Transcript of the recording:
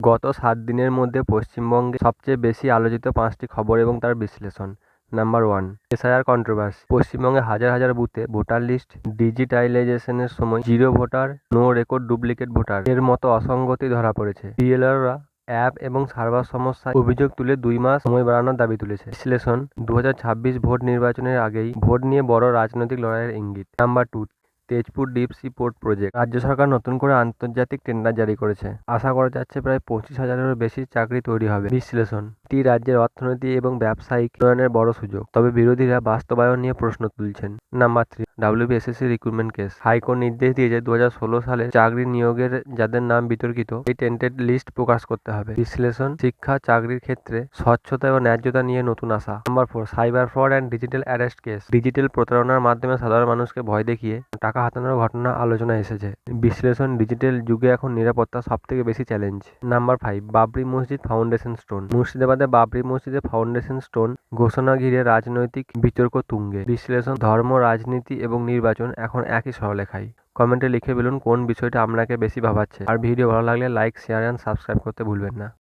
গত সাত দিনের মধ্যে পশ্চিমবঙ্গে সবচেয়ে বেশি আলোচিত পাঁচটি খবর এবং তার বিশ্লেষণ। নাম্বার ওয়ান, এসআইআর কন্ট্রোভার্সি পশ্চিমবঙ্গে হাজার হাজার বুথে ভোটার লিস্ট ডিজিটাইলাইজেশনের সময় zero voter no record duplicate voter এর মতো অসঙ্গতি ধরা পড়েছে। ডিএলআররা অ্যাপ এবং সার্ভার সমস্যায় অভিযোগ তুলে দুই মাস সময় বাড়ানোর দাবি তুলেছে। বিশ্লেষণ দু হাজার ছাব্বিশ ভোট নির্বাচনের আগেই ভোট নিয়ে বড় রাজনৈতিক লড়াইয়ের ইঙ্গিত। Number two Tezpur deep sea port project. রাজ্য সরকার নতুন করে আন্তর্জাতিক টেন্ডার জারি করেছে। আশা করা যাচ্ছে প্রায় পঁচিশ হাজারেরও বেশি চাকরি তৈরি হবে। বিশ্লেষণ, এটি রাজ্যের অর্থনীতি এবং ব্যবসায়িক উন্নয়নের বড় সুযোগ, তবে বিরোধীরা বাস্তবায়ন নিয়ে প্রশ্ন তুলছেন। Number three, WBSSC recruitment case high court নির্দেশ দিয়েছে দু হাজার ষোলো সালে চাকরি নিয়োগের যাদের নাম বিতর্কিত, এই টেন্টেড লিস্ট প্রকাশ করতে হবে। বিশ্লেষণ, শিক্ষা, চাকরির ক্ষেত্রে স্বচ্ছতা এবং ন্যায্যতা নিয়ে নতুন আশা। Number four, cyber fraud and digital arrest case. Digital প্রতারণার মাধ্যমে সাধারণ মানুষকে ভয় দেখিয়ে টাকা হাতানোর ঘটনা আলোচনায় এসেছে। বিশ্লেষণ ডিজিটাল যুগে এখন নিরাপত্তা সব থেকে বেশি চ্যালেঞ্জ। নাম্বার ফাইভ, বাবরি মসজিদ ফাউন্ডেশন স্টোন। মুর্শিদাবাদে বাবরি মসজিদের ফাউন্ডেশন স্টোন ঘোষণা ঘিরে রাজনৈতিক বিতর্ক তুঙ্গে। বিশ্লেষণ, ধর্ম, রাজনীতি এবং নির্বাচন এখন একই সরলেখায় কমেন্টে লিখে বলুন কোন বিষয়টা আপনাকে বেশি ভাবাচ্ছে। আর ভিডিও ভালো লাগলে লাইক, শেয়ার অ্যান্ড সাবস্ক্রাইব করতে ভুলবেন না।